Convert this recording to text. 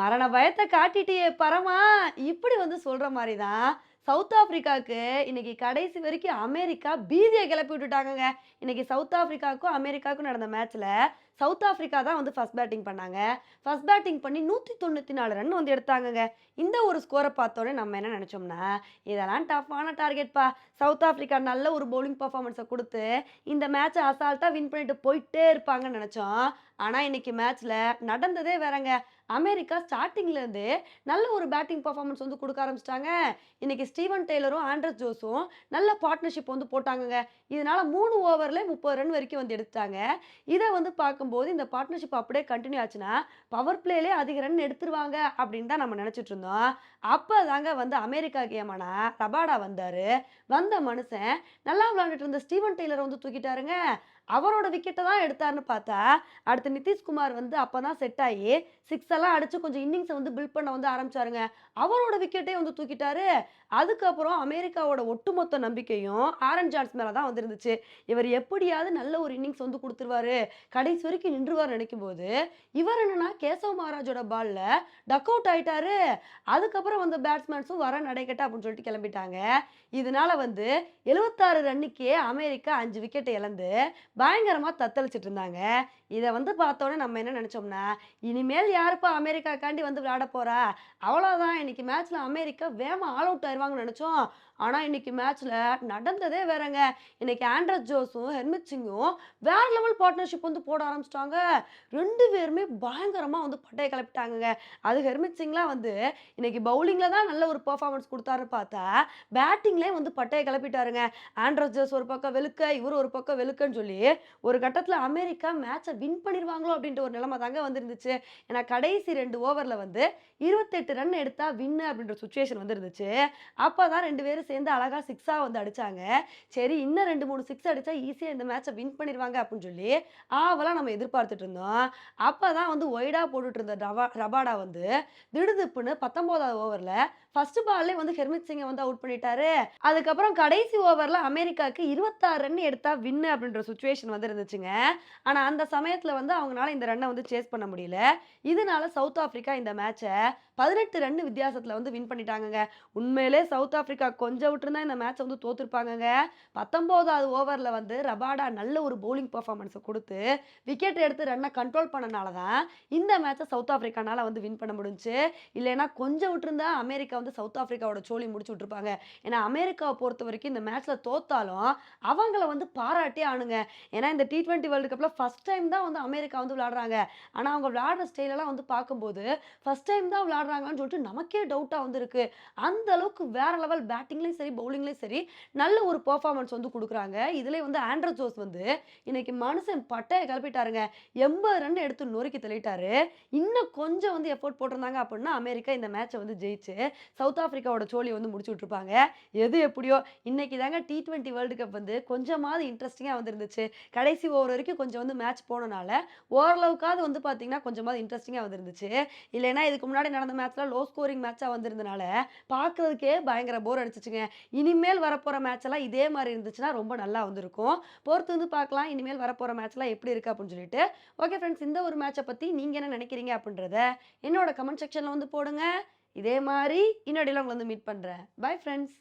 மரண பயத்தை காட்டிட்டியே பரமா. இப்படி வந்து சொல்ற மாதிரி தான் சவுத் ஆப்பிரிக்காவுக்கு இன்னைக்கு கடைசி வரைக்கும் அமெரிக்கா பீதியை கிளப்பி விட்டுட்டாங்கங்க. இன்னைக்கு சவுத் ஆப்பிரிக்காவுக்கும் அமெரிக்காவுக்கும் நடந்த மேட்ச்ல சவுத் ஆப்பிரிக்கா தான் வந்து ஃபர்ஸ்ட் பேட்டிங் பண்ணாங்க. ஃபர்ஸ்ட் பேட்டிங் பண்ணி நூற்றி தொண்ணூற்றி நாலு ரன் வந்து எடுத்தாங்கங்க. இந்த ஒரு ஸ்கோரை பார்த்தோன்னே நம்ம என்ன நினச்சோம்னா இதெல்லாம் டஃப்பான டார்கெட்ப்பா சவுத் ஆப்பிரிக்கா நல்ல ஒரு பவுலிங் பர்ஃபார்மன்ஸை கொடுத்து இந்த மேட்சை அசால்ட்டாக வின் பண்ணிட்டு போயிட்டே இருப்பாங்கன்னு நினச்சோம். ஆனால் இன்னைக்கு மேட்ச்சில் நடந்ததே வேறங்க. அமெரிக்கா ஸ்டார்டிங்லேருந்து நல்ல ஒரு பேட்டிங் பர்ஃபார்மன்ஸ் வந்து கொடுக்க ஆரம்பிச்சிட்டாங்க. இன்னைக்கு ஸ்டீவன் டெய்லரும் ஆண்ட்ரஸ் ஜோஸும் நல்ல பார்ட்னர்ஷிப் வந்து போட்டாங்கங்க. இதனால் மூணு ஓவரில் முப்பது ரன் வரைக்கும் வந்து எடுத்தாங்க இதை வந்து பார்க்கும்போது இந்த பார்ட்னர்ஷிப் அப்படியே கண்டினியூ ஆச்சுன்னா பவர் பிளேலே அதிக ரன் எடுத்துருவாங்க அப்படின்னு தான் நம்ம நினச்சிட்டு இருந்தோம். அப்போ தாங்க வந்து அமெரிக்கா கேமான ரபாடா வந்தார். வந்த மனுஷன் நல்லா விளாண்டுட்டு இருந்த ஸ்டீவன் டெய்லரை வந்து தூக்கிட்டாருங்க. அவரோட விக்கெட்டை தான் எடுத்தாருன்னு பார்த்தா அடுத்து நிதிஷ்குமார் வந்து அப்போ தான் செட் ஆகி சிக்ஸ் எல்லாம் அடித்து கொஞ்சம் இன்னிங்ஸை வந்து பில்ட் பண்ண வந்து ஆரம்பிச்சாருங்க. அவரோட விக்கெட்டே வந்து தூக்கிட்டாரு. அதுக்கப்புறம் அமெரிக்காவோட ஒட்டுமொத்த நம்பிக்கையும் ஆரன் ஜான்ஸ் மேலே தான் வந்துருந்துச்சு. இவர் எப்படியாவது நல்ல ஒரு இன்னிங்ஸ் வந்து கொடுத்துருவாரு. கடைசி வரைக்கும் நின்றுவார் நினைக்கும் போது இவர் என்னன்னா கேசவ் மகாராஜோட பால்ல டக் அவுட் ஆயிட்டாரு. அதுக்கப்புறம் வந்த பேட்ஸ்மேன்ஸும் வர நடைக்கட்ட அப்படின்னு சொல்லிட்டு கிளம்பிட்டாங்க. இதனால வந்து எழுபத்தாறு ரன்னுக்கே அமெரிக்கா அஞ்சு விக்கெட்டை இழந்து பயங்கரமாக தத்தளிச்சிட்டு இருந்தாங்க. இதை வந்து பார்த்தோன்னே நம்ம என்ன நினைச்சோம்னா இனிமேல் யாருப்பா அமெரிக்காக்காண்டி வந்து விளையாட போறா? அவ்வளோதான் இன்னைக்கு மேட்ச்ல அமெரிக்கா வேகமாக ஆல் அவுட் ஆயிருவாங்கன்னு நினச்சோம். ஆனா இன்னைக்கு மேட்ச்ல நடந்ததே வேறங்க. இன்னைக்கு ஆண்ட்ரஸ் ஜோஸும் ஹெர்மித் சிங்கும் வேற லெவல் பார்ட்னர்ஷிப் வந்து போட ஆரம்பிச்சிட்டாங்க. ரெண்டு பேருமே பயங்கரமாக வந்து பட்டையை கிளப்பிட்டாங்கங்க. அது ஹெர்மித் சிங்லாம் வந்து இன்னைக்கு பவுலிங்கில் தான் நல்ல ஒரு பெர்ஃபார்மன்ஸ் கொடுத்தாரு பார்த்தா பேட்டிங்லேயே வந்து பட்டையை கிளப்பிட்டாருங்க. ஆண்ட்ரஸ் ஜோஸ் ஒரு பக்கம் வெளுக்க இவர் ஒரு பக்கம் வெளுக்கன்னு சொல்லி ஒரு கட்டத்தில் அமெரிக்கா மேட்சை வின் பண்ணிடுவாங்களோ அப்படின்ற ஒரு நிலைமை தாங்க வந்துருந்துச்சு. ஏன்னா கடைசி ரெண்டு ஓவரில் வந்து இருபத்தெட்டு ரன் எடுத்தால் வின்னு அப்படின்ற சுச்சுவேஷன் வந்துருந்துச்சு. அப்போ தான் ரெண்டு பேரும் சேர்ந்து அழகாக சிக்ஸாக வந்து அடிச்சாங்க. சரி இன்னும் ரெண்டு மூணு சிக்ஸ் அடித்தா ஈஸியாக இந்த மேட்சை வின் பண்ணிடுவாங்க அப்படின்னு சொல்லி ஆவலாக நம்ம எதிர்பார்த்துட்டு இருந்தோம். அப்போ தான் வந்து ஒய்டாக போட்டுட்டு இருந்த ரவா ரபாடா வந்து திடுதிப்புன்னு பத்தொம்போதாவது ஓவரில் ஃபர்ஸ்ட் பால்லே வந்து ஹெர்மித் சிங்கை வந்து அவுட் பண்ணிட்டாரு. அதுக்கப்புறம் கடைசி ஓவரில் அமெரிக்காவுக்கு இருபத்தாறு ரன் எடுத்தா வின்னு அப்படின்ற சுச்சுவேஷன் வந்து இருந்துச்சுங்க ஆனால் அந்த சமயத்தில் வந்து அவங்களால இந்த ரன்னை வந்து சேஸ் பண்ண முடியல. இதனால சவுத் ஆப்பிரிக்கா இந்த மேட்சை பதினெட்டு ரன் வித்தியாசத்தில் வந்து வின் பண்ணிட்டாங்கங்க. உண்மையிலே சவுத் ஆஃப்ரிக்கா கொஞ்சம் விட்டுருந்தா இந்த மேட்ச்சை வந்து தோத்துருப்பாங்கங்க. பத்தொம்போதாவது ஓவரில் வந்து ரபாடா நல்ல ஒரு பவுலிங் பர்ஃபார்மன்ஸை கொடுத்து விக்கெட் எடுத்து ரன்னை கண்ட்ரோல் பண்ணனால தான் இந்த மேட்ச்சை சவுத் ஆஃப்ரிக்கானால் வந்து வின் பண்ண முடிஞ்சுச்சு இல்லைன்னா கொஞ்சம் விட்டுருந்தா அமெரிக்கா வந்து சவுத் ஆஃப்ரிக்காவோட சோழி முடிச்சு விட்டுருப்பாங்க. ஏன்னா அமெரிக்காவை பொறுத்த வரைக்கும் இந்த மேட்ச்சில் தோத்தாலும் அவங்கள வந்து பாராட்டி ஆணுங்க ஏன்னா இந்த டி டுவெண்ட்டி வேர்ல்டு கப்பில் ஃபஸ்ட் டைம் தான் வந்து அமெரிக்கா வந்து விளாடுறாங்க ஆனால் அவங்க விளாடுற ஸ்டைலெல்லாம் வந்து பார்க்கும்போது ஃபஸ்ட் டைம் தான் விளையாடுறாங்கன்னு சொல்லிட்டு நமக்கே டவுட்டாக வந்திருக்கு. அந்த அளவுக்கு வேற லெவல் பேட்டிங்லேயும் சரி பவுலிங்லேயும் சரி நல்ல ஒரு பர்ஃபார்மன்ஸ் வந்து கொடுக்குறாங்க. இதுலேயே வந்து ஆண்ட்ரஸ் ஜோஸ் வந்து இன்னைக்கு மனுஷன் பட்டையை கிளப்பிட்டாருங்க. எண்பது ரன் எடுத்து நொறுக்கி தள்ளிட்டாரு. இன்னும் கொஞ்சம் வந்து எஃபோர்ட் போட்டிருந்தாங்க அப்படின்னா அமெரிக்கா இந்த மேட்சை வந்து ஜெயிச்சு சவுத் ஆப்பிரிக்காவோட சோழியை வந்து முடிச்சு விட்டுருப்பாங்க எது எப்படியோ இன்னைக்கு தாங்க டி ட்வெண்ட்டி வேர்ல்டு கப் வந்து கொஞ்சமாவது இன்ட்ரெஸ்டிங்காக வந்துருந்துச்சு. கடைசி ஓவர் வரைக்கும் கொஞ்சம் வந்து மேட்ச் போனனால ஓரளவுக்காவது வந்து பார்த்தீங்கன்னா கொஞ்சமாவது இன்ட்ரெஸ்டிங்காக வந்துருந்துச்சு. இல்லைன்னா இதுக்கு முன்னாடி நடந்த மேட்ச்லாம் லோ ஸ்கோரிங் மேட்சாக வந்திருந்தனால பார்க்குறதுக்கே பயங்கர போர் அடிச்சிச்சுங்க. இனிமேல் வரப்போகிற மேட்செல்லாம் இதே மாதிரி இருந்துச்சுன்னா ரொம்ப நல்லா வந்திருக்கும். பொறுத்து வந்து பார்க்கலாம். இனிமேல் வரப்போகிற மேட்ச்லாம் எப்படி இருக்குது அப்படின்னு சொல்லிட்டு. ஓகே ஃப்ரெண்ட்ஸ் இந்த ஒரு மேட்சை பற்றி நீங்கள் என்ன நினைக்கிறீங்க அப்படின்றத என்னோட கமெண்ட் செக்ஷனில் வந்து போடுங்க. இதே மாதிரி இன்னொடியில் உங்களை வந்து மீட் பண்ணுறேன் பை ஃப்ரெண்ட்ஸ்